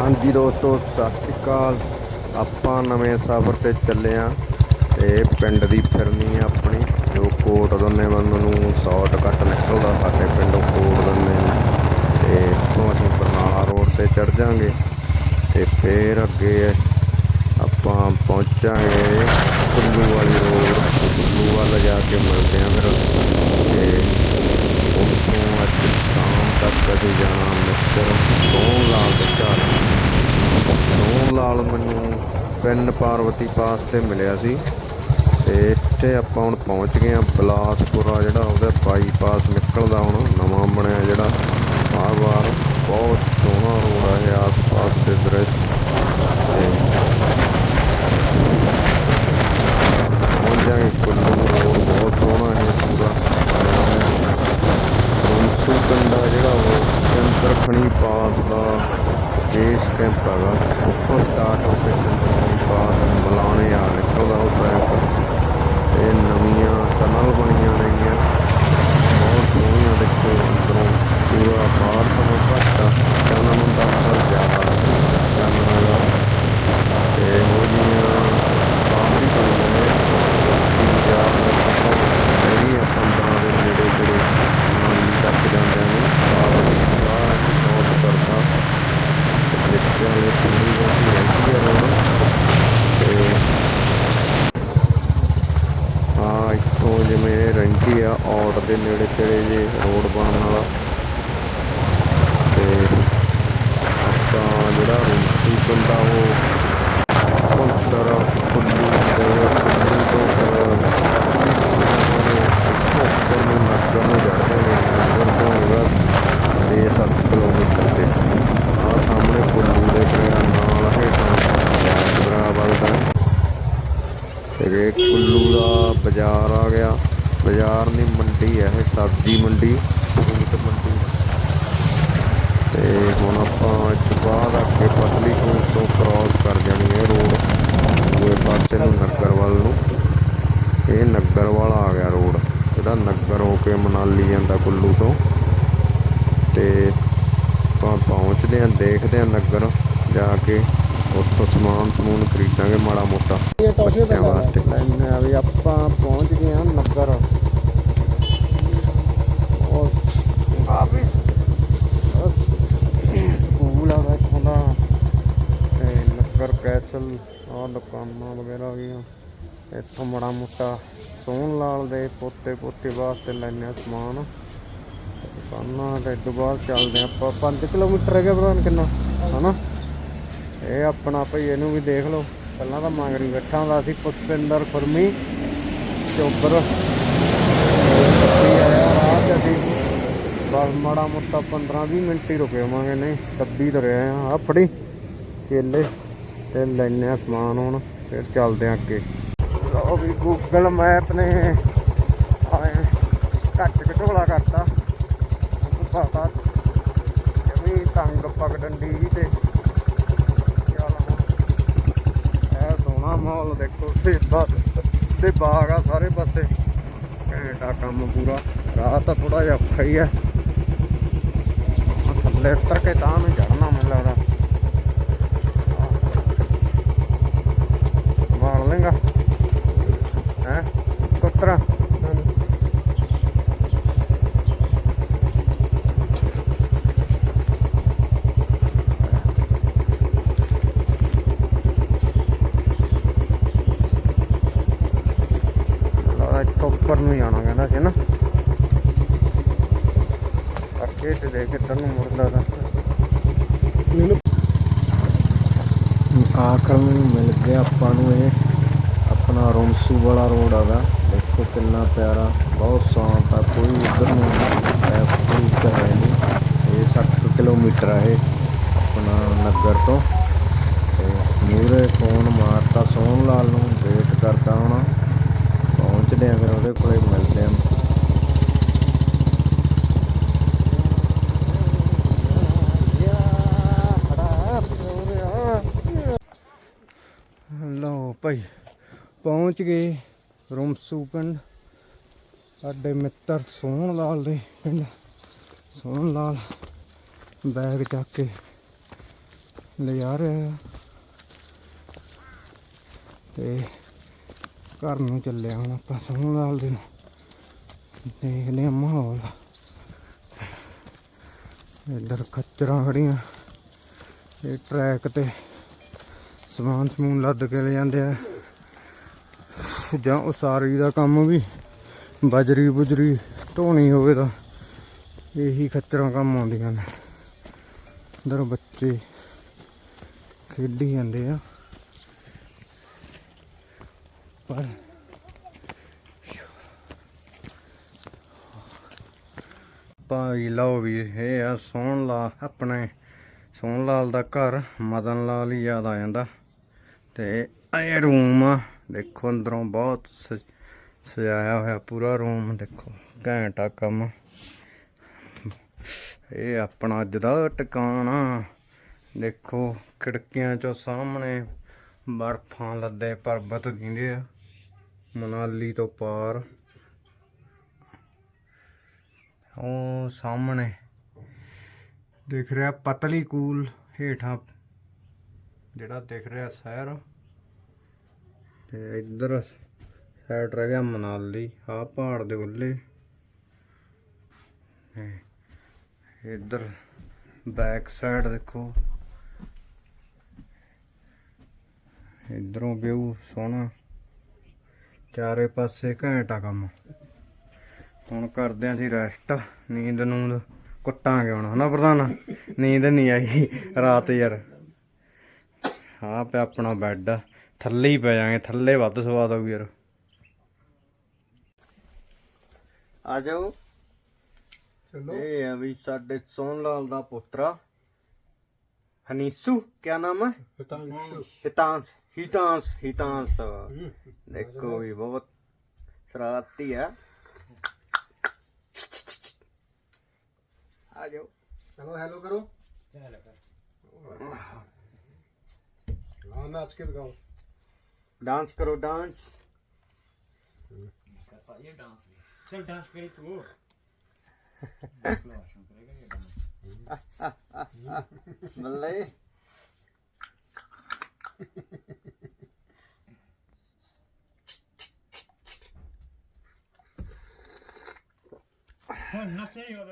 ਹਾਂਜੀ ਦੋਸਤੋ, ਸਤਿ ਸ਼੍ਰੀ ਅਕਾਲ। ਆਪਾਂ ਨਵੇਂ ਸਫ਼ਰ ਤੇ ਚੱਲੇ ਆਂ ਤੇ ਪਿੰਡ ਦੀ ਫਿਰਨੀ ਆ ਆਪਣੀ, ਜੋ ਕੋਟ ਦੰਨੇ ਬੰਦ ਨੂੰ ਸ਼ਾਰਟਕੱਟ ਨਿਕਲਦਾ ਸਾਡੇ ਪਿੰਡੋਂ ਕੋਟ ਦੰਨੇ ਨੂੰ। ਤੇ ਇੱਥੋਂ ਅਸੀਂ ਬਰਨਾਲਾ ਰੋਡ ਤੇ ਚੜ ਜਾਾਂਗੇ ਤੇ ਫੇਰ ਅੱਗੇ ਆਪਾਂ ਪਹੁੰਚਾਂਗੇ ਕੁੱਲੂ ਵਾਲੀ ਰੋਡ। ਕੁੱਲੂ ਵੱਲ ਜਾ ਕੇ ਮਿਲਦੇ ਆਂ ਫਿਰ। ਤੇ ਉੱਥੋਂ ਅੱਜ ਸ਼ਾਮ ਤੱਕ ਅਸੀਂ ਜਾਣਾ ਮਿੱਤਰ ਸੋਹਣ ਲਾਲ ਦੇ ਘਰ। ਸੋਹਣ ਲਾਲ ਮੈਨੂੰ ਪਿੰਡ ਪਾਰਵਤੀ ਪਾਸ ਤੇ ਮਿਲਿਆ ਸੀ। ਤੇ ਇੱਥੇ ਆਪਾਂ ਹੁਣ ਪਹੁੰਚ ਗਏ ਆ ਬਲਾਸਪੁਰਾ ਜਿਹੜਾ ਉਹਦਾ ਬਾਈਪਾਸ ਨਿਕਲਦਾ ਹੁਣ, ਨਵਾਂ ਬਣਿਆ ਜਿਹੜਾ ਬਾਰ-ਬਾਰ ਬਹੁਤ ਸੋਹਣਾ ਰੋਡ ਆ ਇਹ ਆਸ-ਪਾਸ ਦੇ ਦ੍ਰਿਸ਼ ਤੇ ਪਹੁੰਚ ਜਾਗੇ ਕੁੱਲੂ ਰੋਡ ਬਹੁਤ ਸੋਹਣਾ ਹੈ ਪੂਰਾ ਰੋਂਸੂ ਪਿੰਡ ਆ ਜਿਹੜਾ ਉਹ ਚੰਦਰਖਣੀ ਪਾਸ ਦਾ ਬੇਸ ਕੈਂਪ ਹੈਗਾ। ਉੱਥੋਂ ਸਟਾਰਟ ਹੋ ਕੇ ਚੰਦਰਖਣੀ ਪਾਸ ਮਲਾਣੇ ਆ, ਨਿਕਲਦਾ ਉਹ ਟਰੈਕ ਇਹ ਨਵੀਆਂ ਟਨਲ ਬਣੀਆਂ ਨੇਗੀਆਂ। ਬਹੁਤ ਸੋਹਣੀਆਂ ਦੇਖੋ ਅੰਦਰੋਂ। ਪੂਰਾ ਬਾਹਰ ਤੋਂ ਘੱਟ ਆ। ਚਾਨਣ ਦਾ ਅਸਰ ਜ਼ਿਆਦਾ ਚਾਨਣ ਦਾ ਤੇ ਉਹ ਜੀਆਂ ਬਾਹਰੀ ਬਣੀਆਂ ਨੇ ਪੰਜਾਬ ਦਾ ਹੈਗੀ ਆ 15 ਦੇ ਨੇੜੇ ਤੇੜੇ ਨਾਲੀ ਤੱਕ ਜਾਂਦੇ ਨੇ ਬਾਹਰ ਬਾਹਰ ਸ਼ੌਟ ਕਰਦਾ ਦੇਖਿਆ ਇਹ ਪੂਰੀ ਬਹੁਤ ਰਹਿੰਦੀ ਹੈ ਰੋਡ ਤੇ ਹਾਂ ਇੱਥੋਂ ਜਿਵੇਂ ਰਹਿੰਦੀ ਆ ਔਟ ਦੇ ਨੇੜੇ ਤੇੜੇ ਜੇ ਰੋਡ ਬਣਨ ਵਾਲਾ। ਤੇ ਆਪਾਂ ਜਿਹੜਾ ਰੂਸੀ ਪਿੰਡ ਉਹ ਪੁੰਤਰ ਕੁੱਲੂ ਦੇ ਕੁੱਲੂ ਤੋਂ ਉੱਪਰ ਨੂੰ ਨਗਰ ਨੂੰ ਚੜ੍ਹਦੇ ਨੇ ਨਗਰ ਤੋਂ ਹੈਗਾ 6-7 ਕਿਲੋਮੀਟਰ ਤੇ ਆ, ਸਾਹਮਣੇ ਕੁੱਲੂ ਦੇ ਪਿਆ ਨਾਲ ਹੇਠਾਂ ਬਰਾਬਰ ਦਾ ਤੇ ਕੁੱਲੂ ਦਾ ਬਾਜ਼ਾਰ ਆ ਗਿਆ, ਬਾਜ਼ਾਰ ਨਹੀਂ ਮੰਡੀ ਹੈ ਇਹ ਸਬਜ਼ੀ ਮੰਡੀ। ਫਰੂਟ ਮੰਡੀ ਤੇ ਹੁਣ ਆਪਾਂ ਇਸ ਬਾਅਦ ਅੱਗੇ ਪਤਲੀ ਕੋਟ ਤੋਂ ਕ੍ਰਾਸ ਕਰ ਜਾਣੀ ਹੈ ਰੋਡ ਦੂਏ ਪਾਸੇ ਨੂੰ ਨਗਰ ਵੱਲ ਨੂੰ। ਇਹ ਨਗਰ ਵਾਲਾ ਆ ਗਿਆ ਰੋਡ ਜਿਹੜਾ ਨਗਰ ਹੋ ਕੇ ਮਨਾਲੀ ਜਾਂਦਾ ਕੁੱਲੂ ਤੋਂ। ਤੇ ਆਪਾਂ ਪਹੁੰਚਦੇ ਆਂ ਦੇਖਦੇ ਆਂ ਨਗਰ ਜਾ ਕੇ। ਉੱਥੋਂ ਸਮਾਨ ਸਮੂਨ ਖਰੀਦਾਂਗੇ ਮਾੜਾ ਮੋਟਾ। ਬੱਚਿਆਂ ਵਾਸਤੇ। ਵੀ ਆਪਾਂ ਪਹੁੰਚ ਗਏ ਆਂ ਨਗਰ ਉਹ ਕਾਫੀ ਸਕੂਲ ਆ ਇੱਥੋਂ ਦਾ ਤੇ ਨਗਰ ਕੈਸਲ ਆ ਵਗੈਰਾ ਆ। ਗਈਆਂ ਇੱਥੋਂ ਮਾੜਾ ਮੋਟਾ ਸੋਹਣ ਲਾਲ ਦੇ ਪੋਤੇ ਪੋਤੇ ਵਾਸਤੇ ਲੈਣੇ ਸਮਾਨ। ਦੁਕਾਨਾਂ ਤੇ ਤੋਂ ਚੱਲਦੇ ਆਪਾਂ। 5 ਕਿਲੋਮੀਟਰ ਹੈਗਾ ਪਤਾ ਨਹੀਂ ਕਿੰਨਾ, ਹਨਾ? ਇਹ ਆਪਣਾ ਭਈ ਇਹਨੂੰ ਵੀ ਦੇਖ ਲਓ। ਪਹਿਲਾਂ ਤਾਂ ਮੰਗਰੀ ਬੈਠਾ ਹੁੰਦਾ ਸੀ ਪੁਸ਼ਪਿੰਦਰ ਖੁਰਮੀ, ਚੋਬਰ। ਆਇਆ ਅਸੀਂ ਬਸ ਮਾੜਾ ਮੋਟਾ 15 20 ਮਿੰਟ ਹੀ ਰੁਕੇ ਹੋਵਾਂਗੇ। ਨਹੀਂ ਡੱਬੀ ਤੁਰਿਆ ਆ। ਫੜੀ। ਕੇਲੇ। ਤੇ ਲੈਣੇ ਆ ਸਮਾਨ ਹੁਣ, ਫਿਰ ਚੱਲਦੇ ਆ ਅੱਗੇ। ਲਓ ਵੀ ਗੂਗਲ ਮੈਪ ਨੇ ਆਏ, ਘੱਟ ਘਟੋਲਾ ਕਰਤਾ। ਪਤਾ ਵੀ ਤੰਗ ਪਕੜਨ ਦੀ ਤੇ। ਚੱਲ ਹੁਣ, ਇਹ ਸੋਹਣਾ ਮਾਹੌਲ ਦੇਖੋ, ਸੇਬਾ ਦੇ ਬਾਗ ਆ ਸਾਰੇ ਪਾਸੇ। ਘੈਂਟਾ ਕੰਮ ਪੂਰਾ ਰਾਹ ਤਾਂ ਥੋੜਾ ਜਿਹਾ ਔਖਾ ਹੀ ਆ। ਥੱਲੇ ਉਤਰ ਕੇ ਤਾਂ ਨੂੰ ਚੜਨਾ ਮੈਨੂੰ ਲੱਗਦਾ ਮਾਰ ਲੇਗਾ ਹੈ? ਕੁੱਤਰਾ। ਉੱਪਰ ਨੂੰ ਜਾਣਾ ਕਹਿੰਦਾ ਸੀ ਨਾ। ਅੱਗੇ ਤੇ ਦੇਖ ਕਿੱਧਰ ਨੂੰ ਮੁੜਦਾ ਰਸਤਾ ਮੈਨੂੰ ਆਖਰ ਨੂੰ ਮਿਲ ਗਿਆ ਆਪਾਂ ਨੂੰ ਇਹ। ਆਪਣਾ ਰੋਮਸੂ ਵਾਲਾ ਰੋਡ ਆਗਾ ਦੇਖੋ ਕਿੰਨਾ ਪਿਆਰਾ, ਬਹੁਤ ਸ਼ਾਂਤ ਆ, ਕੋਈ ਉਧਰ ਨੂੰ ਟ੍ਰੈਫਿਕ ਹੈ ਨਹੀਂ। ਇਹ 60 ਕਿਲੋਮੀਟਰ ਆ ਇਹ, ਆਪਣਾ ਨਗਰ ਤੋਂ। ਤੇ ਮੂਰੇ ਫੋਨ ਮਾਰਤਾ ਸੋਹਣ ਲਾਲ ਨੂੰ ਵੇਟ ਕਰਦਾ ਹੋਣਾ। ਪਹੁੰਚਦੇ ਆ ਫਿਰ ਉਹਦੇ ਕੋਲੇ, ਮਿਲਦੇ ਆ। ਲਓ ਭਾਈ। ਪਹੁੰਚ ਗਏ ਰੋਮਸੂ ਪਿੰਡ। ਸਾਡੇ ਮਿੱਤਰ ਸੋਹਣ ਲਾਲ ਦੇ ਪਿੰਡ। ਸੋਹਣ ਲਾਲ ਬੈਗ ਚੱਕ ਕੇ ਲਿਜਾ ਰਿਹਾ ਆ ਤੇ ਘਰ ਨੂੰ ਚੱਲਿਆ ਹੁਣ ਆਪਾਂ ਸੋਹਣ ਲਾਲ ਦੇ ਨੂੰ ਦੇਖਦੇ ਆ ਮਾਹੌਲ। ਇੱਧਰ ਖੱਚਰਾਂ ਖੜੀਆਂ ਇਹ ਟਰੈਕ ਤੇ ਸਮਾਨ ਸਮੂਨ ਲੱਦ ਕੇ ਲੈ ਜਾਂਦੇ ਆ। ਜਾਂ ਉਸਾਰੀ ਦਾ ਕੰਮ ਵੀ ਬਜਰੀ ਬੁਜਰੀ ਢੋਣੀ ਹੋਵੇ ਤਾਂ ਇਹੀ ਖੱਚਰਾਂ ਕੰਮ ਆਉਂਦੀਆਂ ਨੇ। ਇੱਧਰ ਬੱਚੇ ਖੇਡੀ ਜਾਂਦੇ ਆ। ਪਰ ਭਾਈ ਲਓ ਵੀ ਇਹ ਆ ਸੋਹਣ ਲਾ ਆਪਣੇ ਸੋਹਣ ਲਾਲ ਦਾ ਘਰ ਮਦਨ ਲਾਲ ਹੀ ਯਾਦ ਆ ਜਾਂਦਾ। ਤੇ ਇਹ ਰੂਮ ਆ। ਦੇਖੋ ਅੰਦਰੋਂ ਬਹੁਤ ਸ- ਸਜਾਇਆ ਹੋਇਆ ਪੂਰਾ ਰੂਮ ਦੇਖੋ, ਘੈਂਟਾ ਕੰਮ। ਇਹ ਆਪਣਾ ਅੱਜ ਦਾ ਟਿਕਾਣਾ। ਦੇਖੋ ਖਿੜਕੀਆਂ ਚੋਂ ਸਾਹਮਣੇ ਬਰਫਾਂ ਲੱਦੇ ਪਰਬਤ ਦਿੰਦੇ ਆ, ਮਨਾਲੀ ਤੋਂ ਪਾਰ। ਉਹ ਸਾਹਮਣੇ ਦਿਖ ਰਿਹਾ ਪਤਲੀ ਕੂਲ ਹੇਠਾਂ, ਜਿਹੜਾ ਦਿਖ ਰਿਹਾ ਸ਼ਹਿਰ। ਤੇ ਇੱਧਰ ਸਾਈਡ ਰਹਿ ਗਿਆ ਮਨਾਲੀ ਆ ਪਹਾੜ ਦੇ ਉੱਲੇ। ਇੱਧਰ ਬੈਕ ਸਾਈਡ ਦੇਖੋ। ਇਧਰੋਂ ਵਿਊ ਸੋਹਣਾ। ਚਾਰੇ ਪਾਸੇ ਘੈਂਟ ਕੰਮ। ਹੁਣ ਕਰਦੇ ਆਂ ਅਸੀਂ ਰੈਸਟ ਨੀਂਦ ਨੂੰਦ ਕੁੱਟਾਂਗੇ ਹੁਣ, ਹਨਾ ਪ੍ਰਧਾਨ? ਨੀਂਦ ਨਹੀਂ ਆਈ ਰਾਤ ਯਾਰ। ਹਾਂ ਪਿਆ ਆਪਣਾ ਬੈੱਡ ਥੱਲੇ ਹੀ ਪੈ ਜਾਾਂਗੇ ਥੱਲੇ ਵੱਧ ਸਵਾਦ ਆਊ ਯਾਰ। ਆ ਜਾਓ। ਚਲੋ। ਇਹ ਹੈ ਵੀ ਸਾਡੇ ਸੋਹਣ ਲਾਲ ਦਾ ਪੁੱਤਰਾ ਹਨੀਸੂ ਕਿਆ ਨਾਮ ਹੈ ਹਤਾਂਸ਼ੂ। ਹਿਤਾਂਸ ਹਿਤਾਂਸ ਹਿਤਾਂਸ। ਦੇਖੋ ਵੀ ਬਹੁਤ ਸ਼ਰਾਰਤੀ ਹੈ ਆ ਜਾਓ। ਚਲੋ ਹੈਲੋ ਕਰੋ। ਹਾਂ ਨਾਚ ਕੇ ਦਿਖਾਓ। डांस करो डांस चल डांस करी तू बल्ले नचे ही हो